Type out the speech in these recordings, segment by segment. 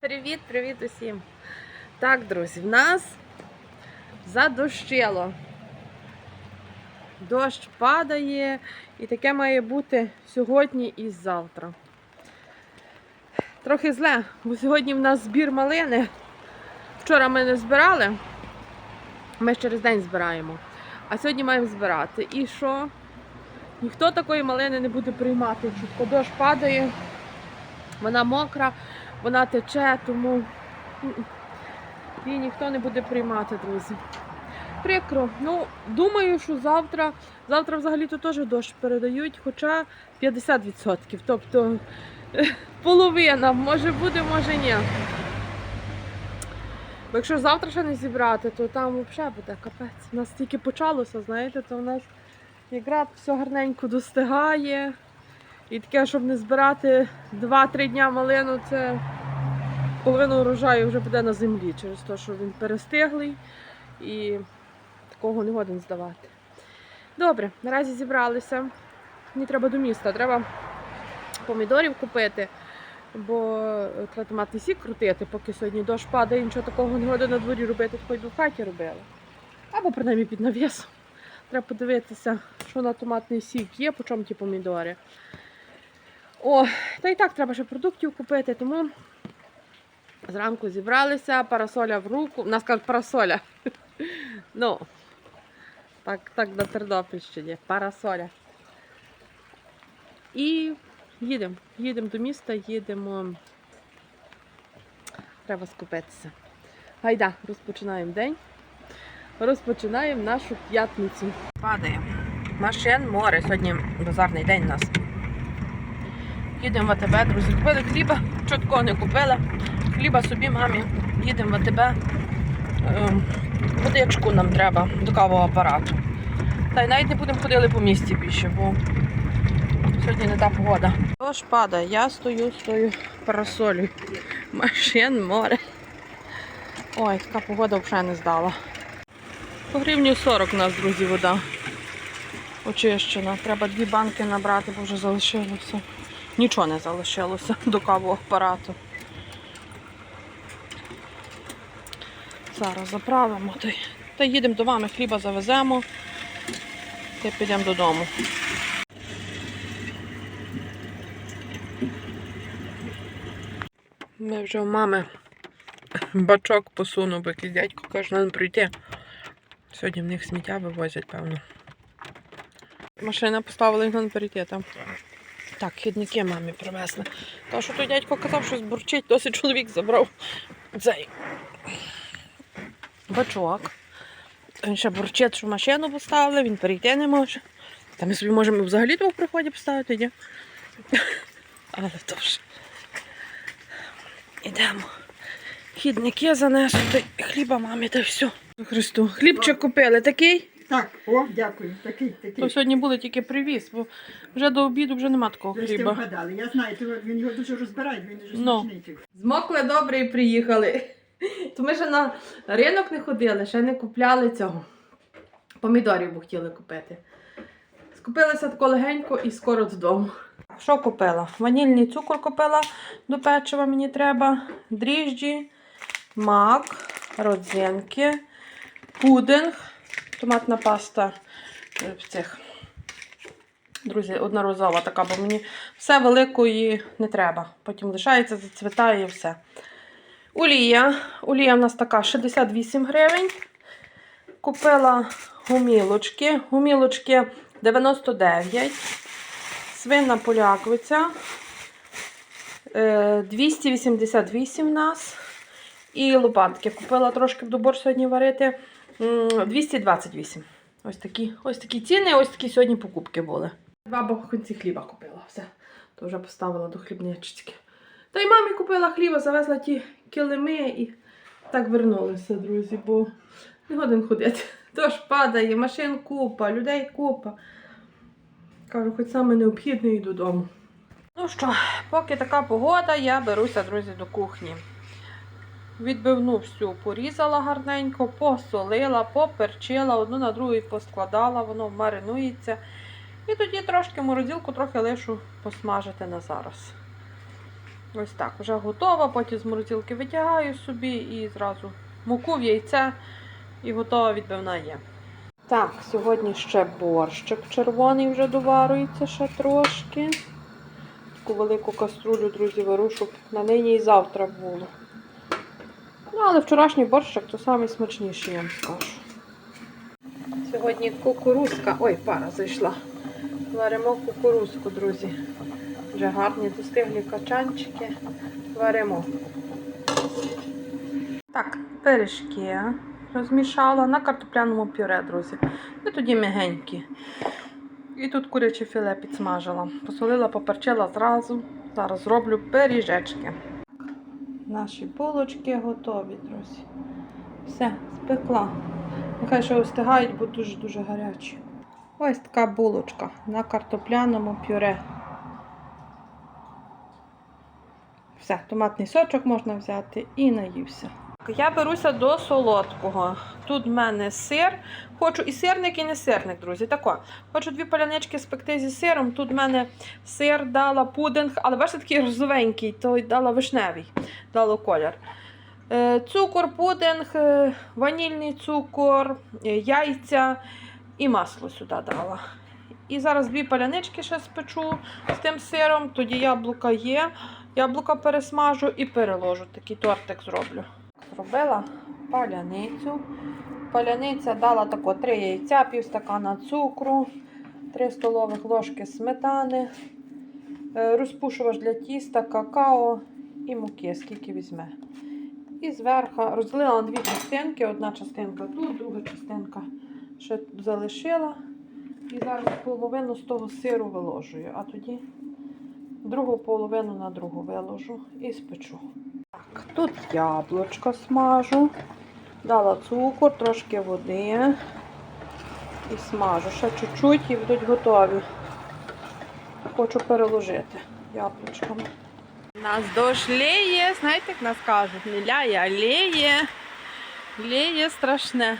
Привіт, привіт усім! Так, друзі, в нас задощило. Дощ падає, і таке має бути сьогодні і завтра. Трохи зле, бо сьогодні в нас збір малини. Вчора ми не збирали, ми через день збираємо. А сьогодні маємо збирати. І що? Ніхто такої малини не буде приймати. Чутко дощ падає, вона мокра вона тече, тому її ніхто не буде приймати, друзі. Прикро. Ну, думаю, що завтра, завтра взагалі-то теж дощ передають, хоча 50%. Тобто половина, може буде, може ні. Бо якщо завтра ще не зібрати, то там взагалі буде капець. У нас тільки почалося, знаєте, то в нас якраз все гарненько достигає. І таке, щоб не збирати 2-3 дня малину, це половина урожаю вже буде на землі через те, що він перестиглий і такого не годен здавати. Добре, наразі зібралися. Мені треба до міста, треба помідорів купити, бо треба томатний сік крутити, поки сьогодні дощ падає, нічого такого не годен на дворі робити, хоч би в хаті робили. Або принаймні під навісом. Треба подивитися, що на томатний сік є, по чому ті помідори. О, та і так треба ще продуктів купити, тому зранку зібралися, парасоля в руку. У нас кажуть парасоля. Ну, так, так на Тернопільщині, парасоля. І їдемо. Їдемо до міста, їдемо. Треба скупитися. Гайда, розпочинаємо день. Розпочинаємо нашу п'ятницю. Падає. Машин море. Сьогодні базарний день у нас. Їдемо в АТБ, друзі. Купили хліба, чого не купила. Хліба собі, мамі. Їдемо в АТБ. Ем, Водичку нам треба до кавового апарату. Та й навіть не будемо ходили по місті більше, бо сьогодні не та погода. Дощ падає, я стою з тою парасолею. Машин море. Ой, така погода взагалі не здала. По гривню 40 у нас, друзі, вода. Очищена. Треба дві банки набрати, бо вже залишилося. Нічого не залишилося до кавового апарату. Зараз заправимо та, їдемо до мами, хліба завеземо та підемо додому. Ми вже у мами бачок посунув, бо дядько каже, нам прийти. Сьогодні в них сміття вивозять, певно. Машина поставила їх на перейти там. Так, хідники мамі привезли. Та що той дядько казав, що збурчить, досить чоловік забрав цей бачок. Він ще бурчить, що машину поставили, він перейти не може. Та ми собі можемо взагалі двох приходів поставити, ні? Але то ж. Ідемо. Хідники й хліба мамі та все. Христу. Хлібчик купили такий. Так, о, дякую. Такий, такий. То сьогодні були тільки привіз, бо вже до обіду вже нема такого Ви ж ти хліба. вгадали. Я знаю, то він його дуже розбирає, він дуже Ну. смачний. Змокли добре і приїхали. То ми ще на ринок не ходили, ще не купляли цього. Помідорів бо хотіли купити. Скупилися тако легенько і скоро додому. Що купила? Ванільний цукор купила до печива мені треба, дріжджі, мак, родзинки, пудинг, томатна паста е, в цих. Друзі, одноразова така, бо мені все великої не треба. Потім лишається, зацвітає і все. Олія. Олія в нас така 68 гривень. Купила гумілочки. Гумілочки 99. Свинна поляквиця. е, 288 в нас. І лопатки. Купила трошки в добор сьогодні варити. М, 228. Ось такі, ось такі ціни, ось такі сьогодні покупки були. Два бахунці хліба купила. Все. То вже поставила до хлібнички. Та й мамі купила хліба, завезла ті килими і так вернулися, друзі, бо не годин ходити. Тож падає, машин купа, людей купа. Кажу, хоч саме необхідне і додому. Ну що, поки така погода, я беруся, друзі, до кухні. Відбивну всю порізала гарненько, посолила, поперчила, одну на другу поскладала, воно маринується. І тоді трошки морозилку трохи лишу посмажити на зараз. Ось так, вже готова, потім з морозилки витягаю собі і зразу муку в яйце і готова відбивна є. Так, сьогодні ще борщик червоний вже доварується ще трошки. Таку велику каструлю, друзі, щоб на нині і завтра було. Ну, але вчорашній борщик то найсмачніший, я вам скажу. Сьогодні кукурузка. Ой, пара зайшла. Варимо кукурузку, друзі. Вже гарні достиглі качанчики. Варимо. Так, пиріжки розмішала на картопляному пюре, друзі. І тоді м'ягенькі. І тут куряче філе підсмажила. Посолила, поперчила зразу. Зараз зроблю пиріжечки. Наші булочки готові, друзі. Все, спекла. Нехай ще остигають, бо дуже-дуже гарячі. Ось така булочка на картопляному пюре. Все, томатний сочок можна взяти і наївся. Я беруся до солодкого. Тут в мене сир. Хочу і сирник, і не сирник, друзі. Тако. Хочу дві палянички спекти зі сиром. Тут в мене сир дала пудинг, але бачите, такий розовенький, то дала вишневий, дало колір. Е, Цукор, пудинг, е, ванільний цукор, е, яйця і масло сюди дала. І зараз дві палянички ще спечу з тим сиром, тоді яблука є. Яблука пересмажу і переложу. Такий тортик зроблю. Зробила паляницю. Паляниця дала тако 3 яйця, пів стакана цукру, 3 столових ложки сметани, е, розпушувач для тіста, какао і муки, скільки візьме. І зверху розділила на дві частинки. Одна частинка тут, друга частинка ще залишила. І зараз половину з того сиру виложую, а тоді другу половину на другу виложу і спечу. Так, тут яблучко смажу. Дала цукор, трошки води і смажу. Ще чуть-чуть і будуть готові. Хочу переложити яблучками. У нас дощ ліє, знаєте, як нас кажуть, не ляє, а ліє. Ліє страшне.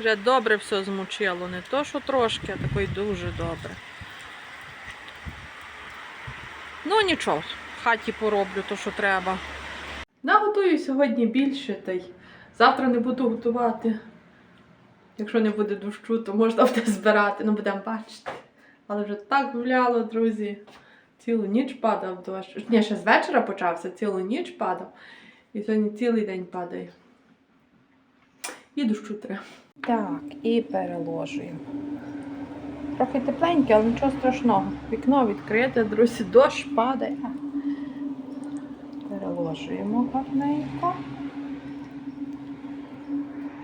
Вже добре все змочило, не то, що трошки, а таке дуже добре. Ну нічого, в хаті пороблю то, що треба. Наготую сьогодні більше, та й завтра не буду готувати. Якщо не буде дощу, то можна буде збирати, ну будемо бачити. Але вже так гуляло, друзі. Цілу ніч падав дощ. Ні, ще з вечора почався, цілу ніч падав. І сьогодні цілий день падає. І дощу треба. Так, і переложуємо. Трохи тепленьке, але нічого страшного. Вікно відкрите, друзі, дощ падає. Переложуємо гарненько.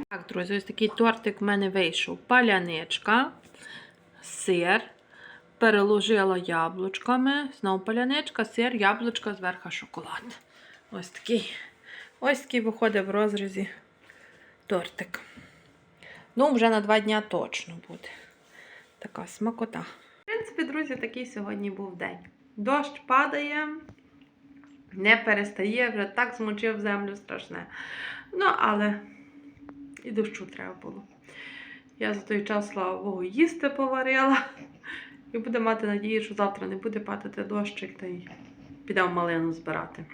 Так, друзі, ось такий тортик в мене вийшов. Паляничка, сир. Переложила яблучками. Знову паляничка, сир, яблучка, зверху шоколад. Ось такий. Ось такий виходить в розрізі тортик. Ну, вже на два дня точно буде. Така смакота. В принципі, друзі, такий сьогодні був день. Дощ падає, не перестає, вже так змочив землю страшне. Ну, але і дощу треба було. Я за той час, слава Богу, їсти поварила. І буде мати надію, що завтра не буде падати дощик, та й підемо малину збирати.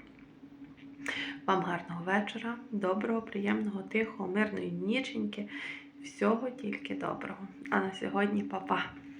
Вам гарного вечора, доброго, приємного, тихого, мирної ніченьки. Всього тільки доброго. А на сьогодні па-па.